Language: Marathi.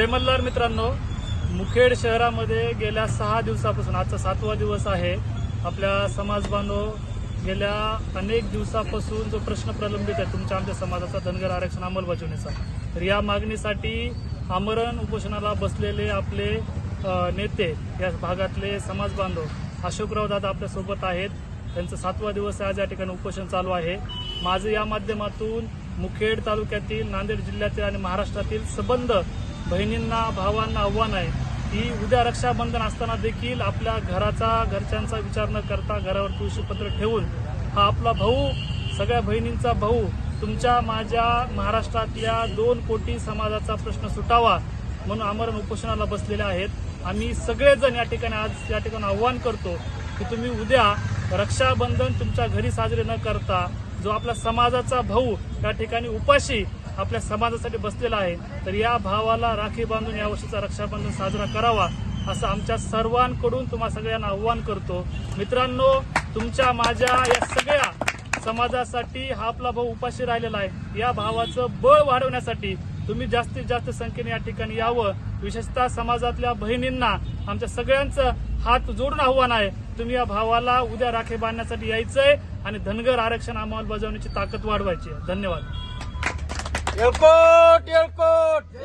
जय मल्हार मित्रांनो. मुखेड शहरामध्ये गेल्या सहा दिवसापासून आजचा सातवा दिवस आहे. आपल्या समाज बांधव गेल्या अनेक दिवसापासून जो प्रश्न प्रलंबित आहे तुमच्या आमच्या समाजाचा धनगर आरक्षण अंमलबजावणीचा. तर या मागणीसाठी आमरण उपोषणाला बसलेले आपले नेते या भागातले समाज बांधव अशोकराव दादा आपल्यासोबत आहेत. त्यांचं सातवा दिवस आज या ठिकाणी उपोषण चालू आहे. माझं या माध्यमातून मुखेड तालुक्यातील नांदेड जिल्ह्यातील आणि महाराष्ट्रातील सबंध बहिणींना भावांना आव्हान आहे. की उद्या रक्षाबंधन असताना देखील आपल्या घराचा घरच्यांचा विचार न करता घरावर तुळशीपत्र ठेवून हा आपला भाऊ सगळ्या बहिणींचा भाऊ तुमच्या माझ्या महाराष्ट्रातल्या दोन कोटी समाजाचा प्रश्न सुटावा म्हणून आमरण उपोषणाला बसलेले आहेत. आम्ही सगळेजण या ठिकाणी आज या ठिकाणी आव्हान करतो की तुम्ही उद्या रक्षाबंधन तुमच्या घरी साजरे न करता जो आपला समाजाचा भाऊ या ठिकाणी उपाशी आपल्या समाजासाठी बसलेला आहे. तर या भावाला राखी बांधून या वर्षीचा रक्षाबंधन साजरा करावा असं आमच्या सर्वांकडून तुम्हा सगळ्यांना आव्हान करतो. मित्रांनो तुमच्या माझ्या या सगळ्या समाजासाठी हा आपला भाऊ उपाशी राहिलेला आहे. या भावाचं बळ वाढवण्यासाठी तुम्ही जास्तीत जास्त संख्येने या ठिकाणी यावं. विशेषतः समाजातल्या बहिणींना आमच्या सगळ्यांचं हात जोडून आव्हान आहे. तुम्ही या भावाला उद्या राखे बांधण्यासाठी यायचंय आणि धनगर आरक्षण अंमलबजावणीची ताकद वाढवायची आहे. धन्यवाद. એરકોટ એરકોટ